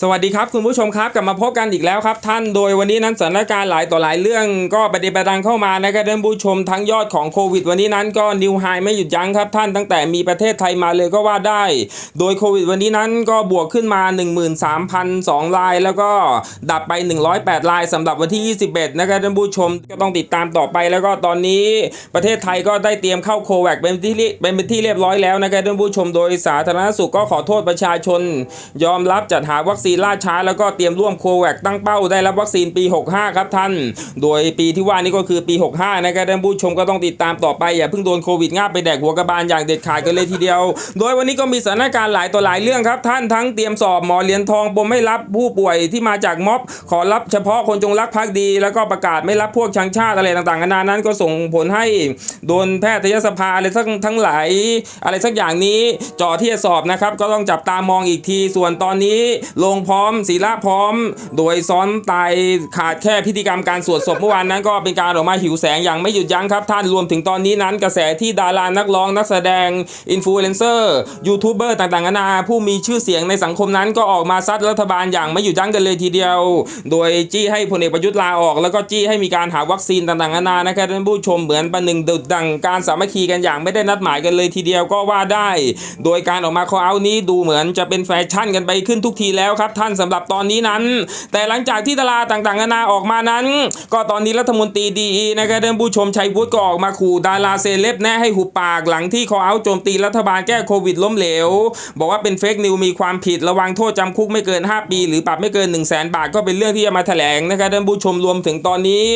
สวัสดีครับคุณผู้ชมครับกลับมาพบกันอีกแล้วครับ ท่านโดยวันนี้นั้นสถานการณ์หลายต่อหลายเรื่อง ก็ประเด็นประดังเข้ามานะครับท่านผู้ชมทั้งยอดของโควิด วันนี้นั้นก็นิวไฮไม่หยุดยั้งครับท่านตั้งแต่มีประเทศไทยมาเลยก็ว่าได้ โดยโควิด วันนี้นั้นก็บวกขึ้นมา 13,002ราย แล้วก็ดับไป 108รายสำหรับวันที่ 21นะครับท่านผู้ชมก็ต้องติดตามต่อไปแล้วก็ตอนนี้ประเทศไทยก็ได้เตรียมเข้าโควิดเป็นที่เรียเป็นที่เรียบร้อยแล้วนะครับท่านผู้ชมโดยสาธารณสุขก็ขอโทษประชาชน ยอมรับจัดหาวัคซีนล่าช้า แล้วก็เตรียมร่วมโควิดตั้งเป้าได้รับวัคซีนปี 65 ครับท่าน โดยปีที่ว่านี้ก็คือปี 65 นะครับท่านผู้ชมก็ต้องติดตามต่อไป อย่าเพิ่งโดนโควิดง่าไปแดกหัวกระบาลอย่างเด็ดขาดกันเลยทีเดียว โดยวันนี้ก็มีสถานการณ์หลายต่อหลายเรื่องครับท่านทั้งเตรียมสอบหมอเหรียญทองปมไม่รับผู้ป่วยที่มาจากม็อบ ขอรับเฉพาะคนจงรักภักดี แล้วก็ประกาศไม่รับพวกชังชาติอะไรต่างๆนานานั้นก็ส่งผลให้โดนแพทยสภาอะไรทั้งทั้งหลายอะไรสักอย่างนี้จ่อที่จะสอบนะครับก็ต้องจับตามองอีกทีส่วนตอนนี้ลงงพร้อมศีละพร้อม โดยซ้อนตายขาดแค่พิธีกรรมการสวดศพเมื่อวานนั้นก็เป็นการออกมาหิวแสงอย่างไม่หยุดยั้งครับท่านรวมถึงตอนนี้นั้นกระแสที่ดารานักร้องนักแสดงอินฟลูเอนเซอร์ยูทูบเบอร์ต่างๆนานาผู้มีชื่อเสียงในสังคมนั้นก็ออกมาซัดรัฐบาลอย่างไม่หยุดยั้งกันเลยทีเดียว โดยจี้ให้พลเอกประยุทธ์ลาออก แล้วก็จี้ให้มีการหาวัคซีนต่างๆนานานะครับท่านผู้ชมเหมือนประหนึ่งดุดดังการสามัคคีกันอย่างไม่ได้นัดหมายกันเลยทีเดียวก็ว่าได้ โดยการออกมาคอเอานี้ดูเหมือนจะเป็นแฟชั่นกันไปขึ้นทุกทีแล้วครับท่านสำหรับตอนนี้นั้น แต่หลังจากที่ดาราต่างๆนานาออกมานั้น ก็ตอนนี้รัฐมนตรีดีนะครับท่านผู้ชมชัยวุฒิก็ออกมาขู่ดาราเซเลบแน่ให้หุบปากหลังที่คอเอาโจมตีรัฐบาลแก้โควิดล้มเหลว บอกว่าเป็นเฟกนิวมีความผิดระวังโทษจำคุกไม่เกิน 5 ปี หรือปรับไม่เกิน 1 0 0 0 0แบาทก็เป็นเรื่องที่จะมาแถลงนะครับท่านผู้ชมรวมถึงตอนนี้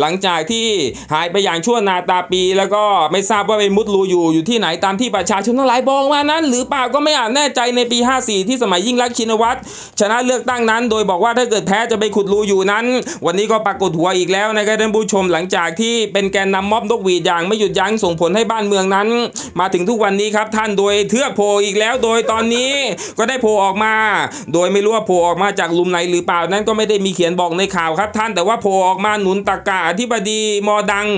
หลังจากที่หายไปอย่างชั่วนาตาปี แล้วก็ไม่ทราบว่าไปมุดรูอยู่อยู่ที่ไหนตามที่ประชาชนทั้งหลายบอกมานั้น หรือเปล่าก็ไม่อาจแน่ใจในปี 54 ที่สมัยยิ่งรักชินวัตรชนะเลือกตั้งนั้น โดยบอกว่าถ้าเกิดแพ้จะไปขุดรูอยู่นั้น วันนี้ก็ปรากฏหัวอีกแล้วนะครับท่านผู้ชมหลังจากที่เป็นแกนนำม็อบนกหวีดอย่างไม่หยุดยั้งส่งผลให้บ้านเมืองนั้น มาถึงทุกวันนี้ครับท่านโดยเทือกโพอีกแล้ว โดยตอนนี้ก็ได้โผล่ออกมา โดยไม่รู้ว่าโผล่ออกมาจากลุมไหนหรือเปล่านั้นก็ไม่ได้มีเขียนบอกในข่าวครับท่านแต่ว่าโผล่ออกมาหนุนตะกาอธิบดีมอดัง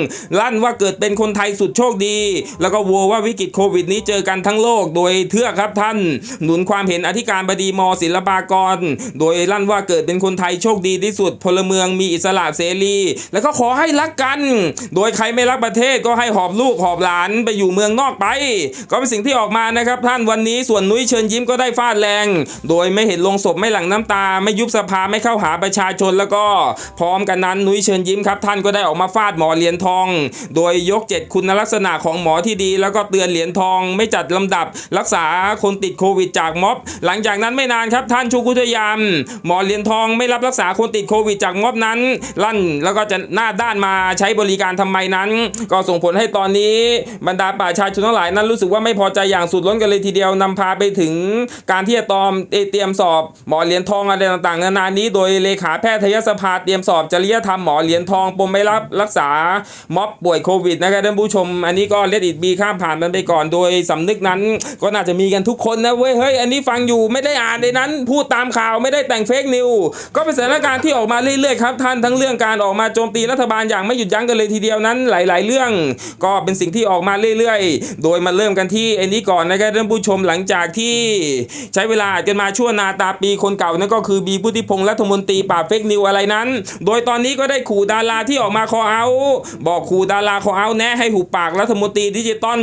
ลั่นว่าเกิดเป็นคนไทยสุดโชคดี แล้วก็วัวว่าวิกฤตโควิดนี้เจอกันทั้งโลก โดยเทือกครับท่าน หนุนความเห็นอธิการบดีมศิลปากรโดยลั่นว่าเกิดเป็นคนไทยโชคดีที่สุด พลเมืองมีอิสระเสรี แล้วก็ขอให้รักกัน โดยใครไม่รักประเทศก็ให้หอบลูกหอบหลานไปอยู่เมืองนอกไป ก็เป็นสิ่งที่ออกมานะครับ ท่านวันนี้ส่วนนุ้ยเชิญยิ้มก็ได้ฟาดแรง โดยไม่เห็นลงศพไม่หลั่งน้ำตา ไม่ยุบสภาไม่เข้าหาประชาชนแล้วก็พร้อมกันนั้นนุ้ยเชิญยิ้มครับ ท่านก็ได้ออกมาฟาดหมอเหรียญทอง โดยยกเจ็ดคุณลักษณะของหมอที่ดี แล้วก็เตือนเหรียญทอง ไม่จัดลำดับ รักษาคนติดโควิดจากม็อบ หลังจากนั้นไม่นานครับท่านชูกุทยาม หมอเหรียญทองไม่รับรักษาคนติดโควิดจากม็อบนั้น ลั่นแล้วก็จะหน้าด้านมาใช้บริการทำไมนั้น ก็ส่งผลให้ตอนนี้บรรดาประชาชนทั้งหลายนั้นรู้สึกว่าไม่พอใจอย่างสุดล้นกันเลยทีเดียวนำพาไปถึงการที่จะตอมเตรียมสอบ หมอเหรียญทองอะไรต่างๆนานานี้ โดยเลขาแพทยสภาเตรียมสอบจริยธรรมหมอเหรียญทองปมไม่รับรักษาม็อบป่วยโควิดนะครับท่านผู้ชม อันนี้ก็เลดอิดบีข้ามผ่านมันไปก่อนโดยสำนึกนั้น ก็น่าจะมีกันทุกคนนะเว้ยเฮ้ยอันนี้ฟังอยู่ไม่ได้อ่านในนั้นพูดตามามข่าวไม่ได้แต่งเฟกนิวก็เป็นสถานการณ์ที่ออกมาเรื่อยๆครับท่านทั้งเรื่องการออกมาโจมตีรัฐบาลอย่างไม่หยุดยั้งกันเลยทีเดียวนั้นหลาย ๆ เรื่อง ก็เป็นสิ่งที่ออกมาเรื่อยๆ โดยมาเริ่มกันที่ไอ้นี้ก่อนนะครับท่านผู้ชมหลังจากที่ใช้เวลากันมาชั่วนาตาปีคนเก่านั่นก็คือบีพุทธิพงษ์รัฐมนตรีปราบเฟกนิวอะไรนั้น โดยตอนนี้ก็ได้ขู่ดาราที่ออกมาคอเอา บอกขู่ดาราคอเอาแนะให้หูปากรัฐมนตรีดิจิตอล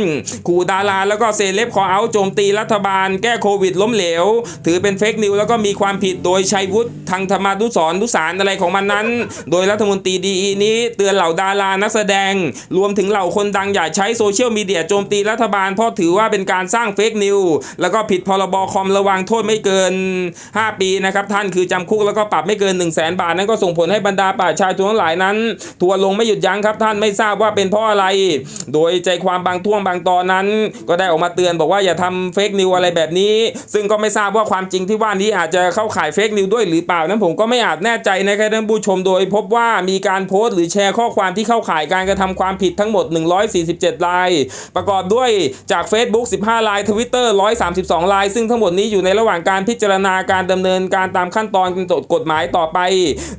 ขู่ดาราแล้วก็เซเลบคอเอาโจมตีรัฐบาลแก้โควิดล้มเหลว ถือเป็นเฟกนิวแล้วก็มีีความผิดโดยชัยวุฒิทางธรรมานุสรณ์นุสารอะไรของมันนั้น โดยรัฐมนตรีดีนี้ เตือนเหล่าดารานักแสดง รวมถึงเหล่าคนดังอย่าใช้โซเชียลมีเดียโจมตีรัฐบาลเพราะถือว่าเป็นการสร้างเฟกนิวแล้วก็ผิดพรบคอมระวังโทษไม่เกิน 5 ปีนะครับท่านคือจำคุกแล้วก็ปรับไม่เกิน 1 0 0 0 0แบาท นั้นก็ส่งผลให้บรรดาประชาชนทั้งหลายนั้น ทัวร์ลงไม่หยุดยั้งครับท่านไม่ทราบว่าเป็นเพราะอะไร โดยใจความบางท่วงบางตอนนั้น ก็ได้ออกมาเตือนบอกว่าอย่าทำเฟกนิวอะไรแบบนี้ ซึ่งก็ไม่ทราบว่าความจริงที่ว่านี้อาจจะเข้าข่ายเฟกนิวด้วยหรือเปล่านั้นผมก็ไม่อาจแน่ใจนะครับท่านผู้ชมโดยพบว่ามีการโพสต์หรือแชร์ข้อความที่เข้าข่ายการกระทำความผิดทั้งหมด 147 ราย ประกอบด้วยจาก Facebook 15 ราย Twitter 132 ราย ซึ่งทั้งหมดนี้อยู่ในระหว่างการพิจารณาการดำเนินการตามขั้นตอนกฎหมายต่อไป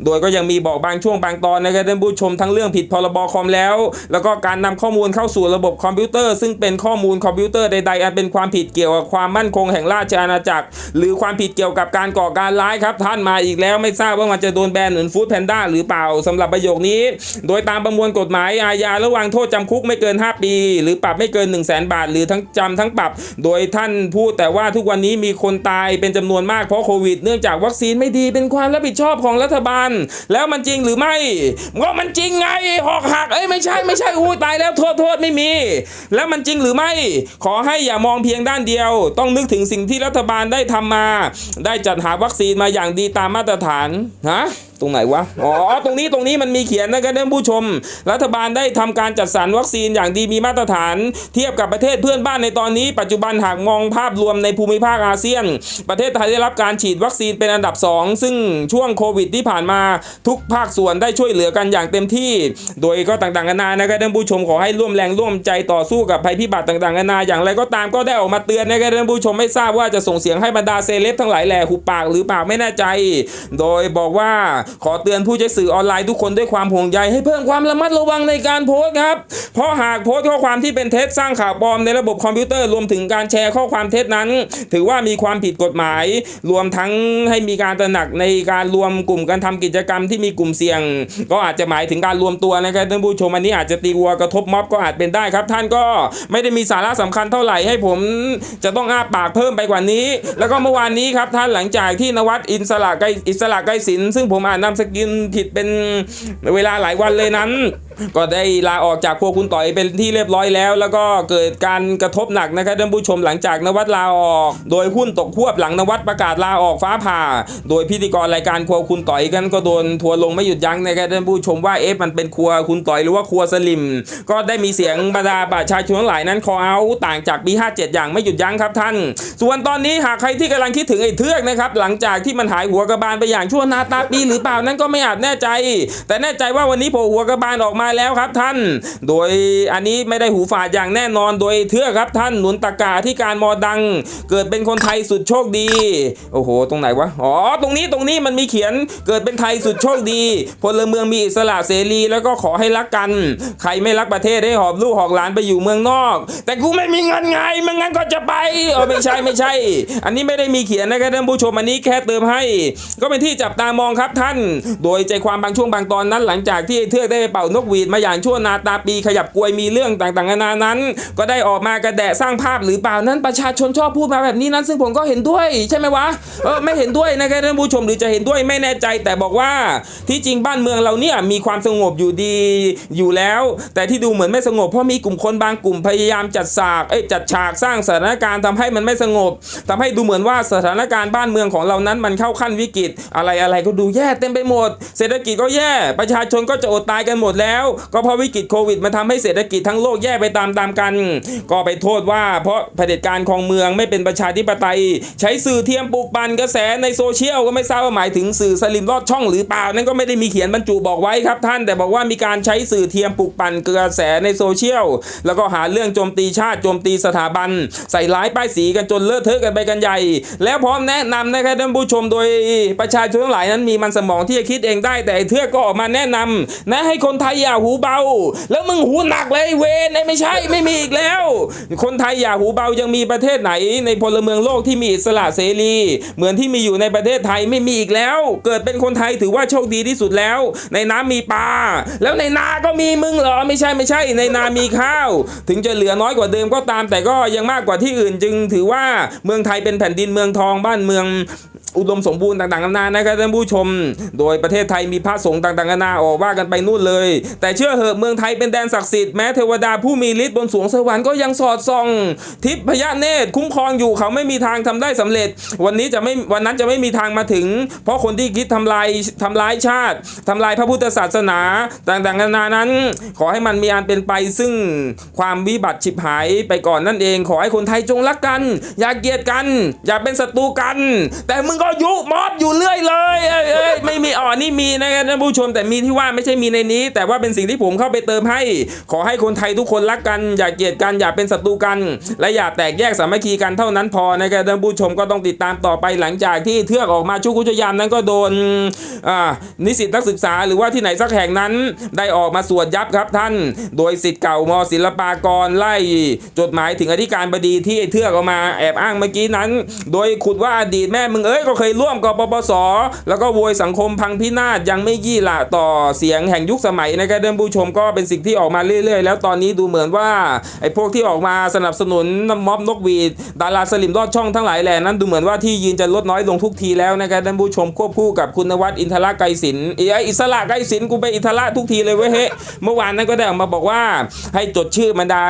โดยก็ยังมีบอกบางช่วงบางตอนนะครับท่านผู้ชมทั้งเรื่องผิดพรบคอมแล้ว แล้วก็การนำข้อมูลเข้าสู่ระบบคอมพิวเตอร์ ซึ่งเป็นข้อมูลคอมพิวเตอร์ใดๆอันเป็นความผิดเกี่ยวกับความมั่นคงแห่งราชอาณาจักร หรือความผิดเกี่ยวกับการก่อการร้ายครับท่านมาอีกแล้วไม่ทราบว่ามันจะโดนแบนเหมือนฟู้ดแพนด้าหรือเปล่าสำหรับประโยคนี้ โดยตามประมวลกฎหมายอาญาระหว่างโทษจำคุกไม่เกิน 5 ปี หรือปรับไม่เกิน 1 0 0 0 0แบาท หรือทั้งจำทั้งปรับ โดยท่านพูดแต่ว่าทุกวันนี้มีคนตายเป็นจำนวนมากเพราะโควิด เนื่องจากวัคซีนไม่ดีเป็นความรับผิดชอบของรัฐบาล แล้วมันจริงหรือไม่ก็มันจริงไงหอกหักเอ้ยไม่ใช่ไม่ใช่อู้ตายแล้วโทษโทษไม่มี แล้วมันจริงหรือไม่ ขอให้อย่ามองเพียงด้านเดียว ต้องนึกถึงสิ่งที่รัฐบาลได้ทำมา ได้จัดหาวัคซีนมาอย่างดีตามมาตรฐานฮะตรงไหนวะ อ๋อ ตรงนี้ตรงนี้มันมีเขียนนะครับท่านผู้ชม รัฐบาลได้ทำการจัดสรรวัคซีนอย่างดีมีมาตรฐาน เทียบกับประเทศเพื่อนบ้านในตอนนี้ ปัจจุบันหากมองภาพรวมในภูมิภาคอาเซียน ประเทศไทยได้รับการฉีดวัคซีนเป็นอันดับ 2 ซึ่งช่วงโควิดที่ผ่านมาทุกภาคส่วนได้ช่วยเหลือกันอย่างเต็มที่ โดยก็ต่างๆกันานานะครับท่านผู้ชมขอให้ร่วมแรงร่วมใจต่อสู้กับภัยพิบัติต่างๆกันานาอย่างไรก็ตามก็ได้ออกมาเตือนนะครับท่านผู้ชมไม่ทราบว่าจะส่งเสียงให้บรรดาเซเลบทั้งหลายแหล่หุบปากหรือเปล่าไม่แน่ใจ โดยบอกว่าขอเตือนผู้ใช้สื่อออนไลน์ทุกคนด้วยความห่วงใยให้เพิ่มความระมัดระวังในการโพสต์ครับ เพราะหากโพสต์ข้อความที่เป็นเท็จสร้างข่าวปลอมในระบบคอมพิวเตอร์รวมถึงการแชร์ข้อความเท็จนั้น ถือว่ามีความผิดกฎหมาย รวมทั้งให้มีการตระหนักในการรวมกลุ่มการทำกิจกรรมที่มีกลุ่มเสี่ยง ก็อาจจะหมายถึงการรวมตัวนะครับท่านผู้ชมอันนี้อาจจะตีวัวกระทบม็อบก็อาจเป็นได้ครับ ท่านก็ไม่ได้มีสาระสำคัญเท่าไหร่ให้ผมจะต้องอ้าปากเพิ่มไปกว่านี้ แล้วก็เมื่อวานนี้ครับท่านหลังจากที่นวัดอินสระไกรอิสระไกรศิลป์ซึ่งผมอานนามสกินผิดเป็นเวลาหลายวันเลยนั้นก็ได้ลาออกจากพวกคุณต่อยเป็นที่เรียบร้อยแล้ว แล้วก็เกิดการกระทบหนักนะครับท่านผู้ชมหลังจากนวัดลาออก โดยหุ้นตกควบหลังนวัดประกาศลาออกฟ้าผ่า โดยพิธีกรรายการครัวคุณต่อยกันก็โดนทัวร์ลงไม่หยุดยั้งนะครับท่านผู้ชมว่าเอ๊ะมันเป็นครัวคุณต่อยหรือว่าครัวสลิม ก็ได้มีเสียงบรรดาประชาชนหลายนั้นคอเอาต่างจากปี57 อย่างไม่หยุดยั้งครับท่าน ส่วนตอนนี้หากใครที่กำลังคิดถึงไอ้เทือกนะครับหลังจากที่มันหายหัวกระบาลไปอย่างชั่วนาตาปีหรือเปล่านั้นก็ไม่อาจแน่ใจ แต่แน่ใจว่าวันนี้โผล่หัวกระบาลออกมาาแล้วครับท่าน โดยอันนี้ไม่ได้หูฝาดอย่างแน่นอนโดยเทือกครับท่านหนุนตากาที่การมอดัง เกิดเป็นคนไทยสุดโชคดี โอ้โห ตรงไหนวะ อ๋อ ตรงนี้ตรงนี้มันมีเขียนเกิดเป็นไทยสุดโชคดี พลเมืองมีอิสระเสรีแล้วก็ขอให้รักกัน ใครไม่รักประเทศให้หอบลูกหอบหลานไปอยู่เมืองนอก แต่กูไม่มีเงินไงมันงั้นก็จะไปเออไม่ใช่ไม่ใช่ อันนี้ไม่ได้มีเขียนนะครับท่านผู้ชมอันนี้แค่เติมให้ ก็เป็นที่จับตามองครับท่าน โดยใจความบางช่วงบางตอนนั้นหลังจากที่เทือกได้เป่านกหวีดมาอย่างชั่วนาตาปีขยับกลวยมีเรื่องต่างๆนานานั้น ก็ได้ออกมากระแดะสร้างภาพหรือเปล่านั้นประชาชนชอบพูดมาแบบนี้นั้น ซึ่งผมก็เห็นด้วยใช่ไหมวะเออไม่เห็นด้วยนะครับท่านผู้ชมหรือจะเห็นด้วยไม่แน่ใจ แต่บอกว่าที่จริงบ้านเมืองเราเนี่ยมีความสงบอยู่ดีอยู่แล้ว แต่ที่ดูเหมือนไม่สงบเพราะมีกลุ่มคนบางกลุ่มพยายามจัดฉากเอ้จัดฉากสร้างสถานการณ์ทำให้มันไม่สงบทำให้ดูเหมือนว่าสถานการณ์บ้านเมืองของเรานั้นมันเข้าขั้นวิกฤต อะไรอะไรก็ดูแย่เต็มไปหมด เศรษฐกิจก็แย่ประชาชนก็จะอดตายกันหมดแล้วก็เพราะวิกฤตโควิดมันทำให้เศรษฐกิจทั้งโลกแย่ไปตามตามๆกัน ก็ไปโทษว่าเพราะเผด็จการของเมืองไม่เป็นประชาธิปไตย ใช้สื่อเทียมปลูกปั่นกระแสในโซเชียลก็ไม่ทราบว่าหมายถึงสื่อสลิมลอดช่องหรือเปล่า นั่นก็ไม่ได้มีเขียนบรรจุบอกไว้ครับท่าน แต่บอกว่ามีการใช้สื่อเทียมปลูกปั่นกระแสในโซเชียลแล้วก็หาเรื่องโจมตีชาติโจมตีสถาบัน ใส่ร้ายป้ายสีกันจนเลอะเทอะกันไปกันใหญ่ แล้วพร้อมแนะนำนะครับท่านผู้ชมโดยประชาชนทั้งหลายนั้นมีมันสมองที่จะคิดเองได้แต่เทือกก็ออกมาแนะนำนะให้คนไทยอย่าหูเบา แล้วมึงหูหนักเลยเวนไอ้ไม่ใช่ไม่มีอีกแล้ว คนไทยอย่าหูเบายังมีประเทศไหน ในพลเมืองโลกที่มีอิสระเสรี เหมือนที่มีอยู่ในประเทศไทยไม่มีอีกแล้ว เกิดเป็นคนไทยถือว่าโชคดีที่สุดแล้ว ในน้ำมีปลาแล้วในนาก็มีมึงเหรอไม่ใช่ไม่ใช่ ในนามีข้าว ถึงจะเหลือน้อยกว่าเดิมก็ตาม แต่ก็ยังมากกว่าที่อื่นจึงถือว่าเมืองไทยเป็นแผ่นดินเมืองทองบ้านเมือง อุดมสมบูรณ์ต่างๆนานานะครับท่านผู้ชม โดยประเทศไทยมีพระสงฆ์ต่างๆนานาออกว่ากันไปนู่นเลย แต่เชื่อเหอะเมืองไทยเป็นแดนศักดิ์สิทธิ์แม้เทวดาผู้มีฤทธิ์บนสวงสวรรค์ก็ยังสอดส่อง ทิพยเนตรคุ้มครองอยู่เขาไม่มีทางทำได้สำเร็จ วันนี้จะไม่วันนั้นจะไม่มีทางมาถึง เพราะคนที่คิดทำลายทำร้ายชาติทำลายพระพุทธศาสนาต่างๆนานานั้น ขอให้มันมีอันเป็นไปซึ่งความวิบัติฉิบหายไปก่อนนั่นเอง ขอให้คนไทยจงรักกัน อย่าเกลียดกัน อย่าเป็นศัตรูกัน แต่มึงก็ยุมอบอยู่เรื่อยเลยเอ้ยเอ้ยไม่มีอ๋อนี่มีนะครับท่านผู้ชมแต่มีที่ว่าไม่ใช่มีในนี้ แต่ว่าเป็นสิ่งที่ผมเข้าไปเติมให้ ขอให้คนไทยทุกคนรักกัน อย่าเกลียดกันอย่าเป็นศัตรูกัน และอย่าแตกแยกสามัคคีกันเท่านั้นพอนะครับท่านผู้ชมก็ต้องติดตามต่อไปหลังจากที่เทือกออกมาชุกุชยามนั้นก็โดนอ่านิสิตนักศึกษาหรือว่าที่ไหนสักแห่งนั้นได้ออกมาสวดยับครับท่าน โดยสิทธิ์เก่ามศิลปากรไล่จดหมายถึงอธิการบดีที่เทือกออกมาแอบอ้างเมื่อกี้นั้น โดยขุดว่าอดีตแม่มึงเอ้ยก็เคยร่วมกับปปส แล้วก็โวยสังคมพังพินาศยังไม่ยี่หละต่อเสียงแห่งยุคสมัยนะครับท่านผู้ชมก็เป็นสิ่งที่ออกมาเรื่อยๆ แล้วตอนนี้ดูเหมือนว่าไอ้พวกที่ออกมาสนับสนุนม็อบนกหวีดดาราสลิมรอดช่องทั้งหลายแหล่นั้นดูเหมือนว่าที่ยืนจะลดน้อยลงทุกทีแล้วนะครับท่านผู้ชมควบคู่กับคุณนวัดอินทรไกรศิลป์ไอ้อิสระไกรศิลป์กูไปอินทระทุกทีเลยเว้ยเฮ้เมื่อวานนั้นก็ได้ออกมาบอกว่าให้จดชื่อบรรดา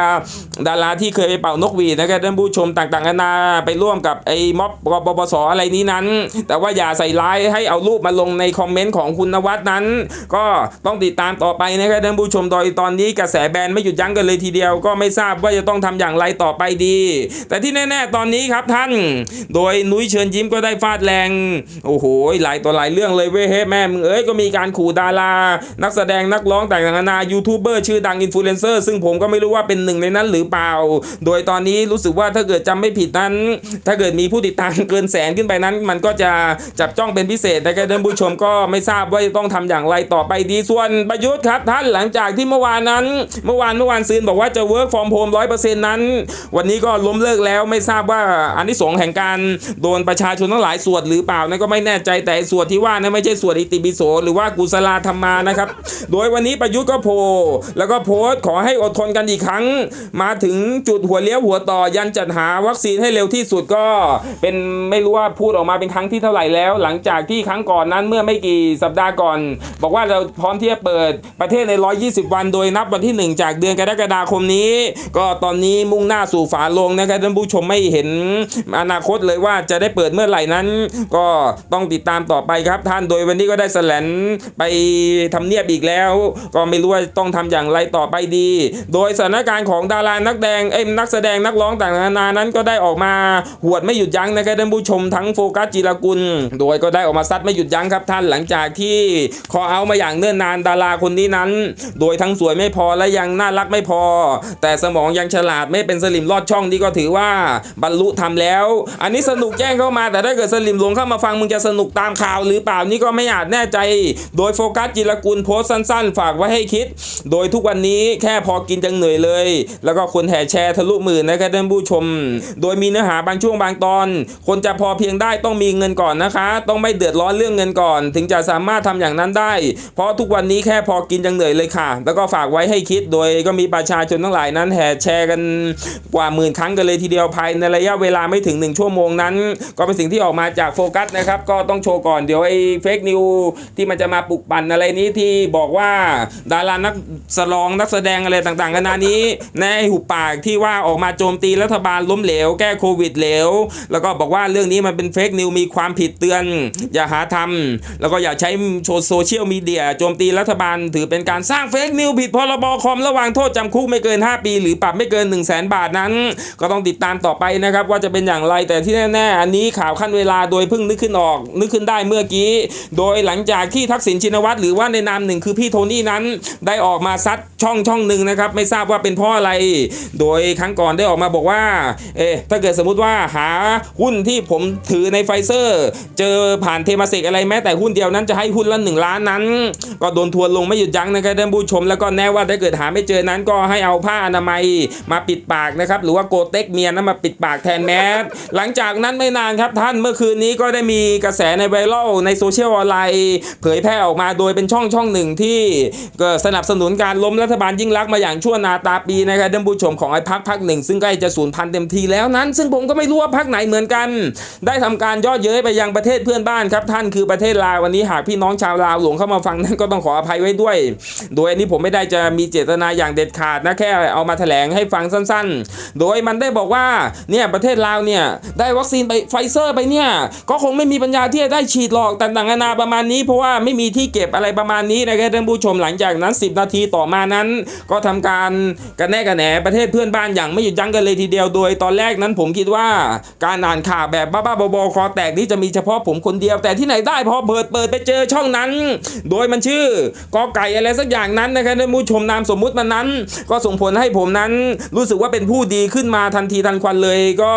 ดาราที่เคยไปเป่านกหวีดนะครับท่านผู้ชมต่างๆนานาไปร่วมกับไอ้ม็อบปปสอะไรนี้นั้นแต่ว่าอย่าใส่ร้ายให้เอารูปมาลงในคอมเมนต์ของคุณนวัดนั้น ก็ต้องติดตามต่อไปนะครับท่านผู้ชมโดยตอนนี้กระแสแบนไม่หยุดยั้งกันเลยทีเดียว ก็ไม่ทราบว่าจะต้องทำอย่างไรต่อไปดี แต่ที่แน่ ๆ ตอนนี้ครับท่าน โดยนุ้ยเชิญยิ้มก็ได้ฟาดแรง โอ้โหหลายต่อหลายเรื่องเลยเว้ยเฮ้แม่มึงเอ้ยก็มีการขู่ดารา นักแสดงนักร้องต่างๆนานายูทูบเบอร์ชื่อดังอินฟลูเอนเซอร์ซึ่งผมก็ไม่รู้ว่าเป็นหนึ่งในนั้นหรือเปล่า โดยตอนนี้รู้สึกว่าถ้าเกิดจำไม่ผิดนั้น ถ้าเกิดมีผู้ติดตามเกินแสนขึ้นไปนั้นมันก็จะจับจ้องเป็นพิเศษนะครับท่านผู้ชมก็ไม่ทราบว่าจะต้องทำอย่างไรต่อไปดีส่วนประยุทธ์ครับท่านหลังจากที่เมื่อวานนั้น เมื่อวานเมื่อวานซืนบอกว่าจะ work from home ร้อยเปอร์เซ็นต์นั้น วันนี้ก็ล้มเลิกแล้วไม่ทราบว่าอันที่สงแห่งการโดนประชาชนทั้งหลายสวดหรือเปล่านั่นก็ไม่แน่ใจแต่สวดที่ว่านั้นไม่ใช่สวดอิติปิโสหรือว่ากุศลาธรรมานะครับ โดยวันนี้ประยุทธ์ก็โพลแล้วก็โพสต์ขอให้อดทนกันอีกครั้ง มาถึงจุดหัวเลี้ยวหัวต่อยันจัดหาวัคซีนให้เร็วที่สุดก็เป็นไม่รู้ว่าพูดออกมาเป็นครั้งที่เท่าไหร่แล้ว หลังจากที่ครั้งก่อนนั้นเมื่อไม่กี่สัปดาห์ก่อน บอกว่าเราพร้อมที่จะเปิดประเทศใน 120 วันโดยนับวันที่ 1 จากเดือนกรกฎาคมนี้ ก็ตอนนี้มุ่งหน้าสู่ฝาโลงนะครับท่านผู้ชมไม่เห็นอนาคตเลยว่าจะได้เปิดเมื่อไหร่นั้น ก็ต้องติดตามต่อไปครับท่านโดยวันนี้ก็ได้แสลนไปทำเนียบอีกแล้ว ก็ไม่รู้ว่าต้องทำอย่างไรต่อไปดี โดยสถานการณ์ของดารานักแดงเอ้ยนักแสดงนักร้องต่างๆนานานั้นก็ได้ออกมาหวดไม่หยุดยั้งนะครับท่านผู้ชมทั้งโฟกัสจิรกุล โดยก็ได้ออกมาซัดไม่หยุดยั้งครับท่านหลังจากที่คอเอามาอย่างเนิ่นนานดาราคนนี้นั้น โดยทั้งสวยไม่พอและยังน่ารักไม่พอ แต่สมองยังฉลาดไม่เป็นสลิมลอดช่องนี่ก็ถือว่าบรรลุทำแล้ว อันนี้สนุกแจ้งเข้ามา แต่ถ้าเกิดสลิมหลวงเข้ามาฟังมึงจะสนุกตามข่าวหรือเปล่านี่ก็ไม่อาจแน่ใจ โดยโฟกัสจิรกุลโพสต์สั้น ๆ ฝากไว้ให้คิด โดยทุกวันนี้แค่พอกินจังเหนื่อยเลย แล้วก็คนแห่แชร์ทะลุหมื่นนะครับท่านผู้ชม โดยมีเนื้อหาบางช่วงบางตอน คนจะพอเพียงได้ต้องมีีเงินก่อนนะคะ ต้องไม่เดือดร้อนเรื่องเงินก่อน ถึงจะสามารถทำอย่างนั้นได้ เพราะทุกวันนี้แค่พอกินจังเหนื่อยเลยค่ะ แล้วก็ฝากไว้ให้คิดโดยก็มีประชาชนทั้งหลายนั้นแห่แชร์กันกว่าหมื่นครั้งกันเลยทีเดียวภายในระยะเวลาไม่ถึง 1 ชั่วโมงนั้น ก็เป็นสิ่งที่ออกมาจากโฟกัสนะครับ ก็ต้องโชว์ก่อนเดี๋ยวไอ้เฟกนิวที่มันจะมาปลุกปั่นอะไรนี้ที่บอกว่าดารานักสลองนักแสดงอะไรต่างๆกันนานี้ในหุบปากที่ว่าออกมาโจมตีรัฐบาลล้มเหลว แก้โควิดเหลว แล้วก็บอกว่าเรื่องนี้มันเป็นเฟกนิวมีความผิดเตือน อย่าหาทำแล้วก็อย่าใช้โซเชียลมีเดียโจมตีรัฐบาล ถือเป็นการสร้างเฟกนิวผิดพรบคอมระหว่างโทษจำคุกไม่เกิน 5 ปี หรือปรับไม่เกิน 1 0 0 0 0แบาทนั้น ก็ต้องติดตามต่อไปนะครับว่าจะเป็นอย่างไรแต่ที่แน่ๆ อันนี้ข่าวขั้นเวลาโดยเพิ่งนึกขึ้นออก นึกขึ้นได้เมื่อกี้ โดยหลังจากที่ทักษิณชินวัตรหรือว่าในนามหนึ่งคือพี่โทนี่นั้น ได้ออกมาซัดช่องช่องหนึ่งนะครับไม่ทราบว่าเป็นเพราะอะไร โดยครั้งก่อนได้ออกมาบอกว่าเอ๊ะถ้าเกิดสมมุติว่าหาหุ้นที่ผมถือในไฟเซอร์ เจอผ่านเทมาเซกอะไรแม้แต่หุ้นเดียวนั้นจะให้หุ้นละหนึ่งล้านนั้น ก็โดนทัวร์ลงไม่หยุดยั้งนะครับท่านผู้ชมแล้วก็แน่ว่าถ้าเกิดหาไม่เจอนั้นก็ให้เอาผ้าอนามัยมาปิดปากนะครับหรือว่าโกเต็กเมียนั้นมาปิดปากแทนแมสหลังจากนั้นไม่นานครับท่านเมื่อคืนนี้ก็ได้มีกระแสในไวรัลในโซเชียลออนไลน์เผยแพร่ออกมาโดยเป็นช่องช่องหนึ่งที่ก็สนับสนุนการล้มรัฐบาลยิ่งรักษณ์มาอย่างชั่วนาตาปีนะครับท่านผู้ชมของไอ้พักพักหนึ่งซึ่งใกล้จะสูญพันธุ์เต็มทีแล้วนั้น ซึ่งผมก็ไม่รู้ว่าพักไหนเหมือนกัน ได้ทำการย่อเย้ยไปยังประเทศเพื่อนบ้านครับท่านคือประเทศลาววันนี้หากพี่น้องชาวลาวหลงเข้ามาฟังนั้นก็ต้องขออภัยไว้ด้วย โดยอันนี้ผมไม่ได้จะมีเจตนาอย่างเด็ดขาดนะแค่เอามาแถลงให้ฟังสั้นๆ โดยมันได้บอกว่าเนี่ยประเทศลาวเนี่ยได้วัคซีนไปไฟเซอร์ไปเนี่ยก็คงไม่มีปัญญาที่จะได้ฉีดหรอกต่างๆนานาประมาณนี้ เพราะว่าไม่มีที่เก็บอะไรประมาณนี้นะครับท่านผู้ชมหลังจากนั้น 10 นาทีต่อมานั้น ก็ทำการกันแน่กันแหนประเทศเพื่อนบ้านอย่างไม่หยุดยั้งกันเลยทีเดียวโดยตอนแรกนั้นผมคิดว่าการอ่านข่าวแบบบ้าๆบอๆคอแตกนี่จะมีเฉพาะผมคนเดียว แต่ที่ไหนได้พอเปิดเปิดไปเจอช่องนั้น โดยมันชื่อกอไก่อะไรสักอย่างนั้นนะครับท่านผู้ชมนามสมมุติมันนั้น ก็ส่งผลให้ผมนั้น รู้สึกว่าเป็นผู้ดีขึ้นมาทันทีทันควันเลย ก็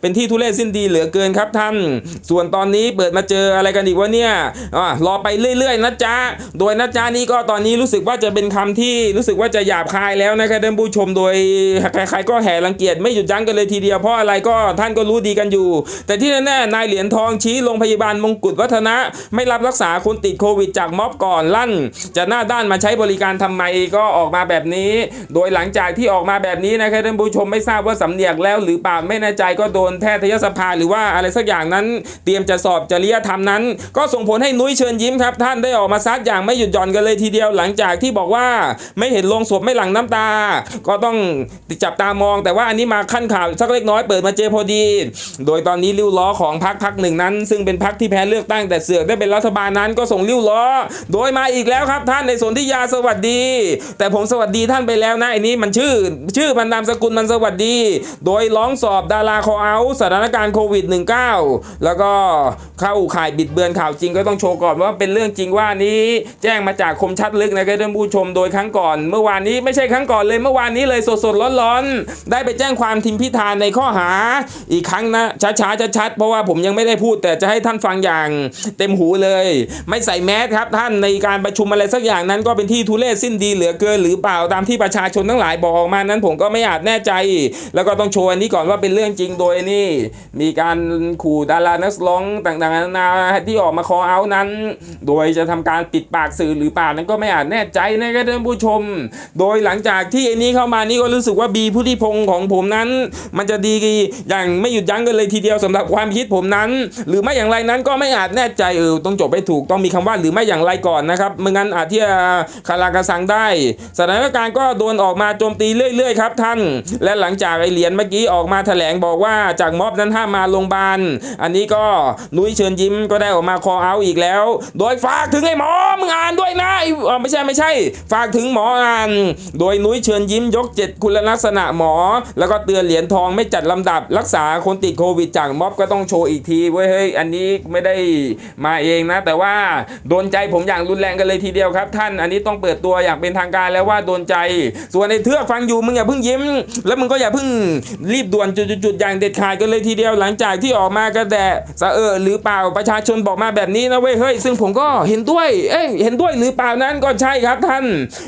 เป็นที่ทุเรศสิ้นดีเหลือเกินครับท่าน ส่วนตอนนี้เปิดมาเจออะไรกันอีกวะเนี่ยรอไปเรื่อยๆนะจ๊ะโดยนะจ๊ะนี่ก็ตอนนี้รู้สึกว่าจะเป็นคำที่รู้สึกว่าจะหยาบคายแล้วนะครับท่านผู้ชมโดยใครๆก็แห่รังเกียจไม่หยุดยั้งกันเลยทีเดียวเพราะอะไรก็ท่านก็รู้ดีกันอยู่ แต่ที่แน่ๆนายเหรียญญทองชี้โรงพยาบาลมงกุฎวัฒนะ ไม่รับรักษาคนติดโควิดจากม็อบก่อนลั่น จะหน้าด้านมาใช้บริการทำไมก็ออกมาแบบนี้ โดยหลังจากที่ออกมาแบบนี้นะครับท่านผู้ชมไม่ทราบว่าสำเนียกแล้ว หรือเปล่าไม่แน่ใจก็โดนแพทยสภาหรือว่าอะไรสักอย่างนั้น เตรียมจะสอบจริยธรรมนั้น ก็ส่งผลให้นุ้ยเชิญยิ้มครับ ท่านได้ออกมาซัดอย่างไม่หยุดหย่อนกันเลยทีเดียวหลังจากที่บอกว่าไม่เห็นลงศพไม่หลั่งน้ำตา ก็ต้องจับตามอง แต่ว่าอันนี้มาขั้นข่าวสักเล็กน้อยเปิดมาเจอพอดี โดยตอนนี้ริ้วล้อของพักพักหนึ่งนั้น ซึ่งเป็นพักที่แพ้เลือกตั้งแต่เสือกได้เป็นรัฐบาลนั้นก็ส่งริ้วล้อ โดยมาอีกแล้วครับท่านในสนธิยาสวัสดี แต่ผมสวัสดีท่านไปแล้วนะอันนี้มันชื่อ ชื่อมันนามสกุลมันสวัสดี โดยร้องสอบดาราคอเอาสถานการณ์โควิด -19 แล้วก็เข้าข่ายบิดเบือนข่าวจริงก็ต้องโชว์ก่อนว่าเป็นเรื่องจริงว่านี้แจ้งมาจากคมชัดลึกนะครับท่านผู้ชมโดยครั้งก่อน เมื่อวานนี้ไม่ใช่ครั้งก่อนเลยเมื่อวานนี้เลยสดๆร้อนๆได้ไปแจ้งความทิมพิธานในข้อหา อีกครั้งนะช้าๆชัดๆเพราะว่าผมยังไม่ได้พูดแต่จะให้ท่านฟังอย่างเต็มหูเลย ไม่ใส่แมสครับท่านในการประชุมอะไรสักอย่างนั้นก็เป็นที่ทุเรศสิ้นดีเหลือเกินหรือเปล่าตามที่ประชาชนทั้งหลายบอกออกมานั้นผมก็ไม่อาจแน่ใจ แล้วก็ต้องโชว์อันนี้ก่อนว่าเป็นเรื่องจริงโดยนี่ มีการขู่ดารานักร้องต่างๆนานาที่ออกมาคอเอานั้น โดยจะทำการปิดปากสื่อหรือเปล่านั้นก็ไม่อาจแน่ใจนะครับท่านผู้ชม โดยหลังจากที่อันนี้เข้ามานี่ก็รู้สึกว่าบีพุทธิพงศ์ของผมนั้น มันจะดีอย่างไม่หยุดยั้งกันเลยทีเดียวสำหรับความคิดผมนั้น หรือไม่อย่างไรนั้นก็ไม่อาจแน่ใจเออต้องจบให้ถูกต้องมีคำว่าหรือไม่อย่างไรก่อนนะครับไม่งั้นอาจที่จะคาราคาซังได้ สถานการณ์ก็โดนออกมาโจมตีเรื่อยๆครับท่าน และหลังจากไอเหรียญเมื่อกี้ออกมาแถลงบอกว่าจากม็อบนั้นห้ามมาโรงพยาบาลอันนี้ก็นุ้ยเชิญยิ้มก็ได้ออกมาคอเอาอีกแล้ว โดยฝากถึงไอ้หมอมึงอ่านด้วยนะไอ้เอ่อไม่ใช่ไม่ใช่ ฝากถึงหมออ่าน โดยนุ้ยเชิญยิ้มยกเจ็ดคุณลักษณะหมอ แล้วก็เตือนเหรียญทองไม่จัดลำดับรักษาคนติดโควิดจากม็อบก็ต้องโชว์อีกทีเว้ยเฮ้ยอันนี้ไม่ได้มาเองนะ แต่ว่าโดนใจผมอย่างรุนแรงกันเลยทีเดียวครับ ท่านอันนี้ต้องเปิดตัวอย่างเป็นทางการแล้วว่าโดนใจ ส่วนในเทือกฟังอยู่มึงอย่าเพิ่งยิ้ม แล้วมึงก็อย่าเพิ่งรีบด่วนจุดๆอย่างเด็ดขาดกันเลยทีเดียวหลังจากที่ออกมากระแดะสะเออหรือเปล่าประชาชนบอกมาแบบนี้นะเว้ยเฮ้ยซึ่งผมก็เห็นด้วยเอ้ยเห็นด้วยหรือเปล่านั้นก็ใช่ครับท่าน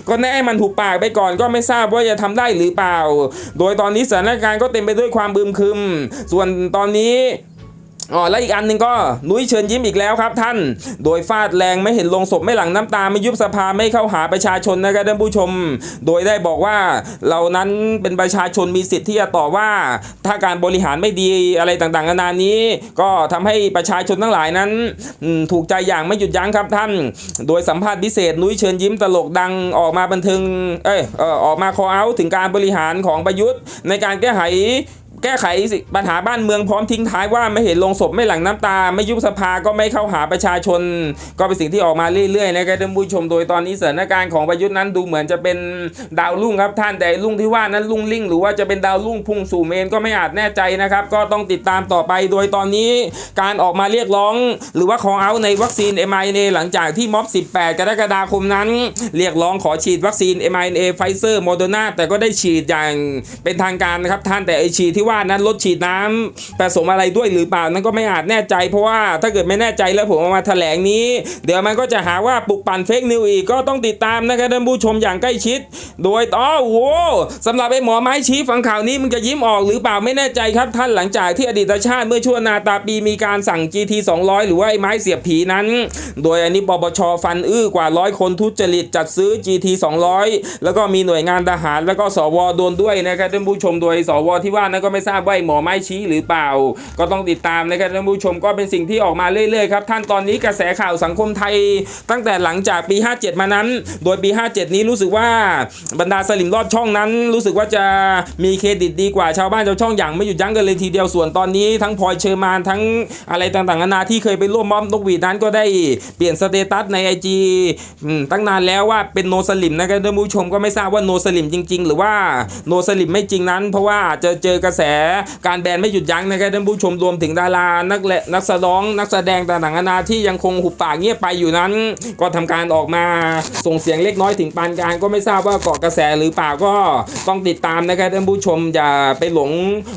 ก็แน่มันถูกปากไปก่อนก็ไม่ทราบว่าจะทำได้หรือเปล่า โดยตอนนี้สถานการณ์ก็เต็มไปด้วยความบึมครึม ส่วนตอนนี้ อ๋อแล้วอีกอันหนึ่งก็นุ้ยเชิญยิ้มอีกแล้วครับท่าน โดยฟาดแรงไม่เห็นลงศพไม่หลังน้ำตาไม่ยุบสภาไม่เข้าหาประชาชนนะครับท่านผู้ชม โดยได้บอกว่าเรานั้นเป็นประชาชนมีสิทธิ์ที่จะต่อว่า ถ้าการบริหารไม่ดีอะไรต่างๆนานานี้ ก็ทำให้ประชาชนทั้งหลายนั้น ถูกใจอย่างไม่หยุดยั้งครับท่าน โดยสัมภาษณ์พิเศษนุ้ยเชิญยิ้มตลกดังออกมาบันเทิงเอ้ยเออออกมาคอเอาถึงการบริหารของประยุทธ์ในการแก้ไข แก้ไขปัญหาบ้านเมืองพร้อมทิ้งท้ายว่าไม่เห็นลงศพไม่หลั่งน้ำตา ไม่ยุบสภาก็ไม่เข้าหาประชาชน ก็เป็นสิ่งที่ออกมาเรื่อยๆนะครับท่านผู้ชมโดยตอนนี้สถานการณ์ของประยุทธ์นั้นดูเหมือนจะเป็นดาวรุ่งครับท่านแต่รุ่งที่ว่านั้นรุ่งลิ่งหรือว่าจะเป็นดาวรุ่งพุ่งสู่เมนก็ไม่อาจแน่ใจนะครับ ก็ต้องติดตามต่อไปโดยตอนนี้การออกมาเรียกร้อง หรือว่าขอเอาในวัคซีน m อ n a หลังจากที่ม็อบ 18 กรกฎาคมนั้น เรียกร้องขอฉีดวัคซีน m อ n a ไฟเซอร์โมเดอร์นาแต่ก็ได้ฉีดอย่างเป็นทางการนะครับท่านแต่ไอฉีดที่ว่านั้นลดฉีดน้ำผสมอะไรด้วยหรือเปล่านั้นก็ไม่อาจแน่ใจ เพราะว่าถ้าเกิดไม่แน่ใจแล้วผมเอามาแถลงนี้ เดี๋ยวมันก็จะหาว่าปลุกปั่นเฟกนิวอีกก็ต้องติดตามนะครับท่านผู้ชมอย่างใกล้ชิด โดยอ๋อโหสำหรับไอ้หมอไม้ชี้ฟังข่าวนี้มึงจะยิ้มออกหรือเปล่าไม่แน่ใจครับท่านหลังจากที่อดีตชาติเมื่อชั่วนาตาปีมีการสั่ง GT 200 หรือว่าไอ้ไม้เสียบผีนั้น โดยอันนี้ปปชฟันอื้อกว่าร้อยคนทุจริตจัดซื้อ GT 200 แล้วก็มีหน่วยงานทหาร แล้วก็สวโดนด้วยนะครับท่านผู้ชมโดยสวที่ว่านั้นก็ไม่ทราบว่าไอหมอไม้ชี้หรือเปล่า ก็ต้องติดตามนะครับท่านผู้ชมก็เป็นสิ่งที่ออกมาเรื่อยๆครับท่านตอนนี้กระแสข่าวสังคมไทย ตั้งแต่หลังจากปี 57 มานั้น โดยปี 57 นี้รู้สึกว่าบรรดาสลิมรอดช่องนั้น รู้สึกว่าจะมีเครดิตดีกว่าชาวบ้านชาวช่องอย่างไม่หยุดยั้งกันเลยทีเดียวส่วนตอนนี้ทั้งพลอยเชอร์มานทั้งอะไรต่างๆนานาที่เคยไปร่วมมอบนกหวีดนั้นก็ได้เปลี่ยนสเตตัสในไอจีตั้งนานแล้วว่าเป็นโนสลิมนะครับท่านผู้ชมก็ไม่ทราบว่าโนสลิมจริง ๆ หรือว่าโนสลิมไม่จริงนั้น เพราะว่าจะเจอกระแสการแบนไม่หยุดยั้งนะครับท่านผู้ชมรวมถึงดารานักและนักแสดงนักแสดงต่างๆนานาที่ยังคงหุบปากเงียบไปอยู่นั้น ก็ทำการออกมาส่งเสียงเล็กน้อยถึงปานกลางก็ไม่ทราบว่าเกาะกระแสหรือเปล่าก็ต้องติดตามนะครับท่านผู้ชมอย่าไปหลง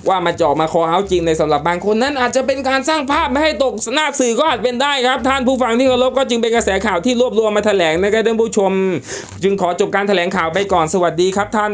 ว่ามาจาะมาคอเอาจริงในสำหรับบางคนนั้น อาจจะเป็นการสร้างภาพไม่ให้ตกหน้าสื่อก็อาจเป็นได้ครับ ท่านผู้ฟังที่เคารพก็จึงเป็นกระแสข่าวที่รวบรวมมาแถลงนะครับท่านผู้ชม จึงขอจบการแถลงข่าวไปก่อนสวัสดีครับท่าน